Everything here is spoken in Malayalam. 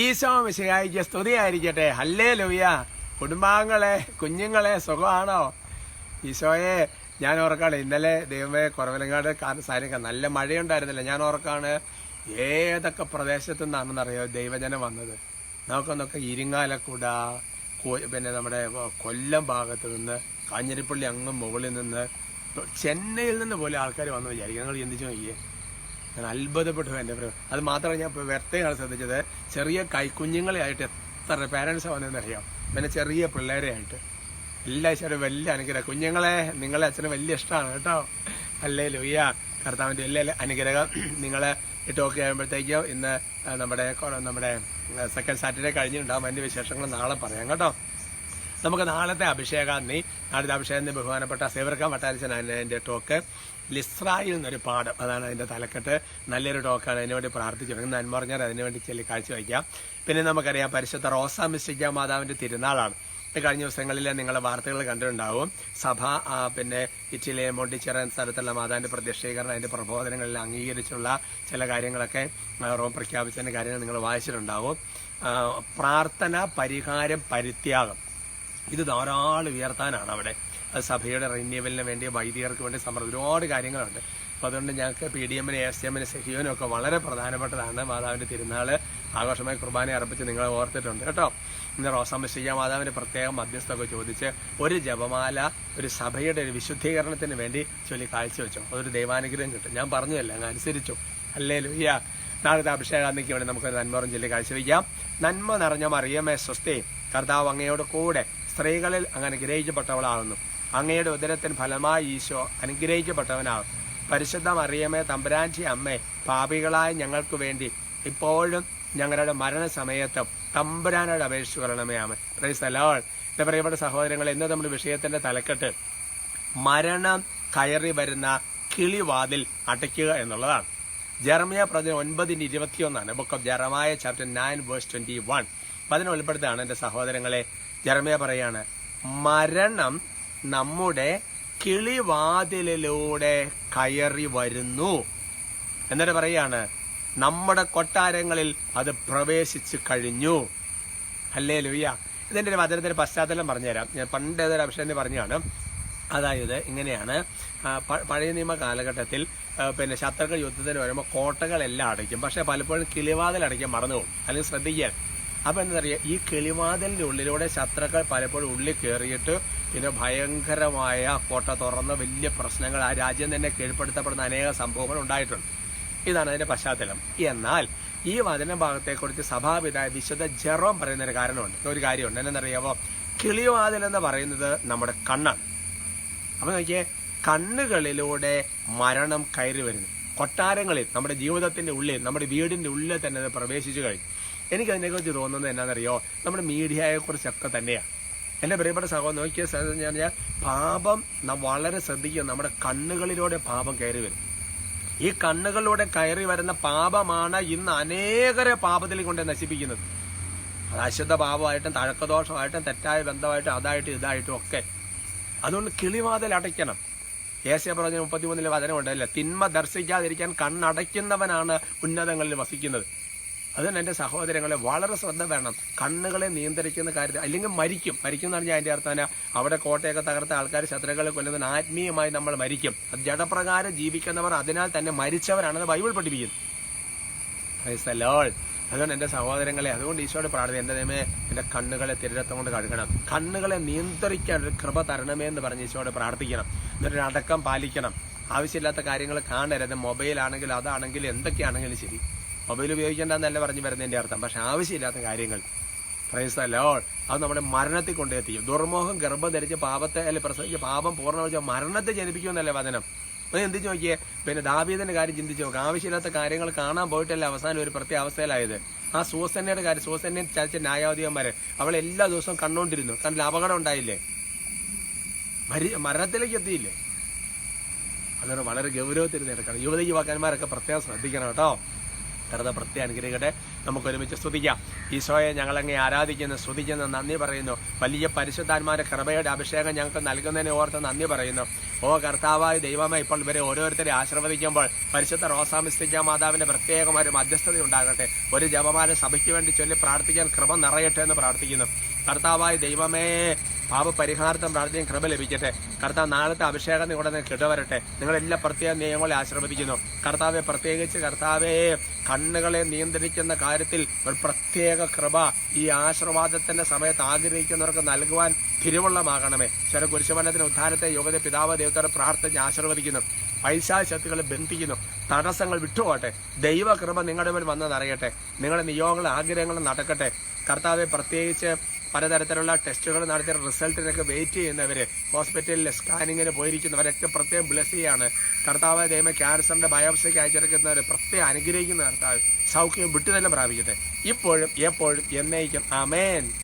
ഈശോ മിശിഹായിക്ക് സ്തുതിയായിരിക്കട്ടെ. ഹല്ലേ ലൂയ കുടുംബാംഗങ്ങളെ കുഞ്ഞുങ്ങളെ സുഖമാണോ? ഈശോയെ ഞാൻ ഓർക്കാണ് ഇന്നലെ ദൈവമേ കുറവലങ്ങാട് സാരിക്ക നല്ല മഴയുണ്ടായിരുന്നില്ല. ഞാൻ ഓർക്കാണ് ഏതൊക്കെ പ്രദേശത്തു നിന്നാണെന്നറിയോ ദൈവജനം വന്നത്? നമുക്കൊന്നൊക്കെ ഇരിങ്ങാലക്കുട പിന്നെ നമ്മുടെ കൊല്ലം ഭാഗത്ത് നിന്ന് കാഞ്ഞിരിപ്പള്ളി അങ്ങ് മുകളിൽ നിന്ന് ചെന്നൈയിൽ നിന്ന് പോലും ആൾക്കാർ വന്നു വിചാരിക്കും. ഞങ്ങൾ ചിന്തിച്ചു നോക്കിയേ ഞാൻ അത്ഭുതപ്പെട്ടു എന്റെ അത് മാത്രമല്ല ഞാൻ വ്യക്തമാണ് ശ്രദ്ധിച്ചത്. ചെറിയ കൈക്കുഞ്ഞുങ്ങളെ ആയിട്ട് എത്ര പാരൻസ് വന്നതെന്നറിയാം പിന്നെ ചെറിയ പിള്ളേരെ ആയിട്ട്. എല്ലാ ഈശ്വരും വലിയ അനുഗ്രഹം. കുഞ്ഞുങ്ങളെ നിങ്ങളെ അച്ഛന് വലിയ ഇഷ്ടമാണ് കേട്ടോ. അല്ലേ ലൂയ്യ കർത്താവിന്റെ എല്ലാ അനുഗ്രഹം നിങ്ങളെ ടോക്ക് ആകുമ്പോഴത്തേക്കും ഇന്ന് നമ്മുടെ നമ്മുടെ സെക്കൻഡ് സാറ്റർഡേ കഴിഞ്ഞിട്ടുണ്ടാകും അതിന്റെ വിശേഷങ്ങൾ നാളെ പറയാം കേട്ടോ. നമുക്ക് നാളത്തെ അഭിഷേകാഗ്നി നാളത്തെ അഭിഷേകം ബഹുമാനപ്പെട്ട സേവർക്ക വട്ടാരിച്ചനാണ് എന്റെ ടോക്ക്. ലിസ്രായിൽ നിന്നൊരു പാഠം അതാണ് അതിന്റെ തലക്കെട്ട്. നല്ലൊരു ടോക്കാണ് അതിനുവേണ്ടി പ്രാർത്ഥിച്ചു നന്മറിഞ്ഞാൽ അതിനുവേണ്ടി ചെല്ലി കാഴ്ചവയ്ക്കാം പിന്നെ നമുക്കറിയാം പരിശുദ്ധ റോസ മിസ്റ്റിക്ക മാതാവിന്റെ തിരുനാളാണ്. കഴിഞ്ഞ ദിവസങ്ങളിൽ നിങ്ങളുടെ വാർത്തകൾ കണ്ടിട്ടുണ്ടാവും. സഭ പിന്നെ ഇറ്റലിയിലെ മൊണ്ടിച്ചിറ സ്ഥലത്തുള്ള മാതാവിന്റെ പ്രത്യക്ഷീകരണം അതിന്റെ പ്രബോധനങ്ങളിൽ അംഗീകരിച്ചുള്ള ചില കാര്യങ്ങളൊക്കെ റോം പ്രഖ്യാപിച്ചതിന്റെ കാര്യങ്ങൾ നിങ്ങൾ വായിച്ചിട്ടുണ്ടാവും. പ്രാർത്ഥന പരിഹാരം പരിത്യാഗം. ഇത് ധാരാളം ഉയർത്താനാണ് അവിടെ. സഭയുടെ റിന്യൂവലിന് വേണ്ടി വൈദികർക്ക് വേണ്ടി സമ്മർദ്ദം ഒരുപാട് കാര്യങ്ങളുണ്ട്. അപ്പോൾ അതുകൊണ്ട് ഞങ്ങൾക്ക് പി ഡി എമ്മിന് എസ് എമ്മിന് സെഹിയോനും ഒക്കെ വളരെ പ്രധാനപ്പെട്ടതാണ്. മാതാവിന്റെ തിരുനാൾ ആഘോഷമായി കുർബാന അർപ്പിച്ച് നിങ്ങളെ ഓർത്തിട്ടുണ്ട്. കേട്ടോ? ഇന്ന് റോസാമ്പശ്രീയ മാതാവിന്റെ പ്രത്യേക മധ്യസ്ഥമൊക്കെ ചോദിച്ച് ഒരു ജപമാല ഒരു സഭയുടെ ഒരു വിശുദ്ധീകരണത്തിന് വേണ്ടി ചൊല്ലി കാഴ്ചവെച്ചു. അതൊരു ദൈവാനുഗ്രഹം കിട്ടും. ഞാൻ പറഞ്ഞതല്ല അങ്ങ് അനുസരിച്ചു. അല്ലേ ലുയ്യ നാളത്തെ അഭിഷേകാന്തിക്ക് വേണ്ടി നമുക്ക് നന്മറും ചൊല്ലി കാഴ്ചവെക്കാം. നന്മ നിറഞ്ഞ മറിയമേ സ്വസ്ഥേ കർത്താവ് അങ്ങയോട് കൂടെ സ്ത്രീകളിൽ അങ്ങ് അനുഗ്രഹിക്കപ്പെട്ടവളാകുന്നു അങ്ങയുടെ ഉദരത്തിന് ഫലമായി ഈശോ അനുഗ്രഹിക്കപ്പെട്ടവനാകും പരിശുദ്ധ മറിയമേ തമ്പരാഞ്ചി അമ്മേ പാപികളായ ഞങ്ങൾക്ക് വേണ്ടി ഇപ്പോഴും ഞങ്ങളുടെ മരണസമയത്തും തമ്പുരാനോട് അപേക്ഷിച്ചു കൊള്ളണമേ അമ്മ പ്രൈസ് അലോൾ എന്റെ പ്രിയപ്പെട്ട സഹോദരങ്ങൾ ഇന്ന് നമ്മുടെ വിഷയത്തിന്റെ തലക്കെട്ട് മരണം കയറി വരുന്ന കിളിവാതിൽ അടയ്ക്കുക എന്നുള്ളതാണ്. ജർമിയ പ്രതി ഒൻപതിന് ഇരുപത്തിയൊന്നാണ്. Book of Jeremiah chapter nine verse twenty one അതിനെ വെളിപ്പെടുത്താണ് എന്റെ സഹോദരങ്ങളെ. ജർമ്മയ പറയാണ് മരണം നമ്മുടെ കിളിവാതിലിലൂടെ കയറി വരുന്നു. എന്നിട്ട് പറയാണ് നമ്മുടെ കൊട്ടാരങ്ങളിൽ അത് പ്രവേശിച്ചു കഴിഞ്ഞു. അല്ലേ ലുയ്യ ഇതിന്റെ ഒരു വചനത്തിന്റെ പശ്ചാത്തലം പറഞ്ഞുതരാം. ഞാൻ പണ്ട് ഏതൊരു അഭിഷേകത്തിന് പറഞ്ഞാണ് അതായത് ഇങ്ങനെയാണ് പഴയ നിയമ കാലഘട്ടത്തിൽ പിന്നെ ശത്രുക്കൾ യുദ്ധത്തിന് വരുമ്പോൾ കോട്ടകളെല്ലാം അടയ്ക്കും. പക്ഷേ പലപ്പോഴും കിളിവാതിൽ അടയ്ക്കാൻ മറന്നു പോകും അല്ലെങ്കിൽ ശ്രദ്ധിക്കാൻ അപ്പൊ എന്താ പറയുക ഈ കിളിവാതിലിന്റെ ഉള്ളിലൂടെ ശത്രുക്കൾ പലപ്പോഴും ഉള്ളിൽ കയറിയിട്ട് പിന്നെ ഭയങ്കരമായ കോട്ട തുറന്ന വലിയ പ്രശ്നങ്ങൾ ആ രാജ്യം തന്നെ കീഴ്പ്പെടുത്തപ്പെടുന്ന അനേക സംഭവങ്ങൾ ഉണ്ടായിട്ടുണ്ട്. ഇതാണ് അതിന്റെ പശ്ചാത്തലം. എന്നാൽ ഈ വചന ഭാഗത്തെക്കുറിച്ച് സഭാപിതായ വിശുദ്ധ ജെറോം പറയുന്ന ഒരു കാരണമുണ്ട്. ഒരു കാര്യമുണ്ട്. എന്നറിയാമോ കിളിവാതിൽ എന്ന് പറയുന്നത് നമ്മുടെ കണ്ണാണ്. അപ്പൊ നോക്കിയേ കണ്ണുകളിലൂടെ മരണം കയറി വരുന്നു. കൊട്ടാരങ്ങളിൽ നമ്മുടെ ജീവിതത്തിന്റെ ഉള്ളിൽ നമ്മുടെ വീടിന്റെ ഉള്ളിൽ തന്നെ അത് പ്രവേശിച്ചു കഴിഞ്ഞു. എനിക്ക് അതിനെക്കുറിച്ച് തോന്നുന്നത് എന്നാണെന്നറിയോ നമ്മുടെ മീഡിയയെ കുറിച്ചൊക്കെ തന്നെയാണ് എന്റെ പ്രിയപ്പെട്ട സഹോദരൻ നോക്കിയ സ്ഥലത്ത് എന്ന് പറഞ്ഞാൽ പാപം വളരെ ശ്രദ്ധിക്കുക. നമ്മുടെ കണ്ണുകളിലൂടെ പാപം കയറി വരും. ഈ കണ്ണുകളിലൂടെ കയറി വരുന്ന പാപമാണ് ഇന്ന് അനേകരെ പാപത്തിൽ കൊണ്ട് നശിപ്പിക്കുന്നത്. അത് അശുദ്ധ പാപമായിട്ടും തഴക്കദോഷമായിട്ടും തെറ്റായ ബന്ധമായിട്ടും അതായിട്ടും ഇതായിട്ടും ഒക്കെ. അതുകൊണ്ട് കിളിവാതിൽ അടയ്ക്കണം. ഏഷ്യ പറഞ്ഞ മുപ്പത്തിമൂന്നിലെ വചനമുണ്ടല്ലേ? തിന്മ ദർശിക്കാതിരിക്കാൻ കണ്ണടയ്ക്കുന്നവനാണ് ഉന്നതങ്ങളിൽ വസിക്കുന്നത്. അതുകൊണ്ട് എന്റെ സഹോദരങ്ങളെ വളരെ ശ്രദ്ധ വേണം. കണ്ണുകളെ നിയന്ത്രിക്കുന്ന കാര്യത്തിൽ അല്ലെങ്കിൽ മരിക്കും. മരിക്കും എന്ന് പറഞ്ഞാൽ അതിന്റെ അർത്ഥം അവിടെ കോട്ടയൊക്കെ തകർത്ത ആൾക്കാർ ശത്രുക്കളെ കൊല്ലുന്നതിന് ആത്മീയമായി നമ്മൾ മരിക്കും. അത് ജഡപ്രകാരം ജീവിക്കുന്നവർ അതിനാൽ തന്നെ മരിച്ചവരാണെന്ന് ബൈബിൾ പഠിപ്പിക്കുന്നു. Praise the Lord. അതുകൊണ്ട് എന്റെ സഹോദരങ്ങളെ അതുകൊണ്ട് ഈശോയുടെ പ്രാർത്ഥന എന്റെ നിയമേ എന്റെ കണ്ണുകളെ തിരരത്തം കൊണ്ട് കഴുകണം. കണ്ണുകളെ നിയന്ത്രിക്കാൻ ഒരു കൃപ തരണമേ എന്ന് പറഞ്ഞ് ഈശോയോട് പ്രാർത്ഥിക്കണം. എന്നിട്ട് ഒരു അടക്കം പാലിക്കണം. ആവശ്യമില്ലാത്ത കാര്യങ്ങൾ കാണരുത്. മൊബൈലാണെങ്കിലും അതാണെങ്കിലും എന്തൊക്കെയാണെങ്കിലും ശരി. മൊബൈൽ ഉപയോഗിക്കേണ്ടെന്നല്ല പറഞ്ഞു വരുന്നതിന്റെ അർത്ഥം. പക്ഷെ ആവശ്യമില്ലാത്ത കാര്യങ്ങൾ. പ്രൈസ് ലോഡ് അത് നമ്മുടെ മരണത്തിൽ കൊണ്ടെത്തിക്കും ദുർമോഹം ഗർഭം ധരിച്ച് പാപത്തെ അല്ലെ പ്രസവിച്ച് പാപം പൂർണ മരണത്തെ ജനിപ്പിക്കുമെന്നല്ലേ വചനം? അത് ചിന്തിച്ച് നോക്കിയേ. പിന്നെ ദാവീദിന്റെ കാര്യം ചിന്തിച്ച് നോക്കുക ആവശ്യമില്ലാത്ത കാര്യങ്ങൾ കാണാൻ പോയിട്ടല്ല അവസാനം ഒരു പ്രത്യേക അവസ്ഥയിലായത്. ആ സൂസന്നയുടെ കാര്യം സൂസന്നെ ചതിച്ച ന്യായാധിപന്മാരെ അവൾ എല്ലാ ദിവസവും കണ്ടോണ്ടിരുന്നു. കാരണം അപകടം ഉണ്ടായില്ലേ? മരി മരണത്തിലേക്ക് എത്തിയില്ലേ? അതൊരു വളരെ ഗൗരവത്തിൽ നിൽക്കണം യുവതി യുവാക്കന്മാരൊക്കെ പ്രത്യേകം ശ്രദ്ധിക്കണം കേട്ടോ. കരുത പ്രത്യ അനുഗ്രഹിക്കട്ടെ നമുക്ക് ഒരുമിച്ച് സ്തുതിക്കാം. ഈശോയെ ഞങ്ങളങ്ങെ ആരാധിക്കുന്നു സ്തുതിക്കുന്നു നന്ദി പറയുന്നു. വലിയ പരിശുദ്ധാന്മാരുടെ കൃപയുടെ അഭിഷേകം ഞങ്ങൾക്ക് നൽകുന്നതിനെ ഓർത്ത് നന്ദി പറയുന്നു. ഓ കർത്താവായ ദൈവമേ ഇപ്പോൾ ഇവരെ ഓരോരുത്തരെ ആശീർവദിക്കുമ്പോൾ പരിശുദ്ധ റോസാമിസ്തിക്ക മാതാവിന്റെ പ്രത്യേകമായ മധ്യസ്ഥത ഉണ്ടാകട്ടെ. ഒരു ജപമാല സഭയ്ക്ക് വേണ്ടി ചൊല്ലി പ്രാർത്ഥിക്കാൻ കൃപ നിറയട്ടെ എന്ന് പ്രാർത്ഥിക്കുന്നു. കർത്താവായ ദൈവമേ പാപപരിഹാരത്തും പ്രാർത്ഥനയും കൃപ ലഭിക്കട്ടെ. കർത്താവ് നാളത്തെ അഭിഷേകം നിങ്ങളുടെ കിടവരട്ടെ നിങ്ങളെല്ലാ പ്രത്യേക നിയമങ്ങളെ ആശ്രമിപ്പിക്കുന്നു കർത്താവെ പ്രത്യേകിച്ച് കർത്താവെ കണ്ണുകളെ നിയന്ത്രിക്കുന്ന കാര്യത്തിൽ ഒരു പ്രത്യേക കൃപ ഈ ആശീർവാദത്തിന്റെ സമയത്ത് ആഗ്രഹിക്കുന്നവർക്ക് നൽകുവാൻ തിരുവള്ളമാകണമേ. ചില കുരിശുമരണത്തിന് ഉദ്ധാനത്തെ യോഗത പിതാവ് ദൈവത്തോടെ പ്രാർത്ഥിച്ച് ആശീർവദിക്കുന്നു. പൈശാശക്തികളെ ബന്ധിക്കുന്നു. തടസ്സങ്ങൾ വിട്ടുപോട്ടെ ദൈവകൃപ നിങ്ങളുടെ മേൽ വന്നതറിയട്ടെ. നിങ്ങളുടെ നിയോഗങ്ങളും ആഗ്രഹങ്ങളും നടക്കട്ടെ. കർത്താവെ പ്രത്യേകിച്ച് പലതരത്തിലുള്ള ടെസ്റ്റുകൾ നടത്തിയ റിസൾട്ടിനൊക്കെ വെയിറ്റ് ചെയ്യുന്നവര് ഹോസ്പിറ്റലിൽ സ്കാനിങ്ങിന് പോയിരിക്കുന്നവരൊക്കെ പ്രത്യേകം ബ്ലസ് ചെയ്യാണ്. കർത്താവ് ദൈവം ക്യാൻസറിന്റെ ബയോപ്സിക്ക് അയച്ചെടുക്കുന്നവർ പ്രത്യേകം അനുഗ്രഹിക്കുന്ന കർത്താവ് സൗഖ്യം വിട്ടു തന്നെ പ്രാപിക്കട്ടെ. ഇപ്പോഴും എപ്പോഴും എന്നേക്കും. അമേൻ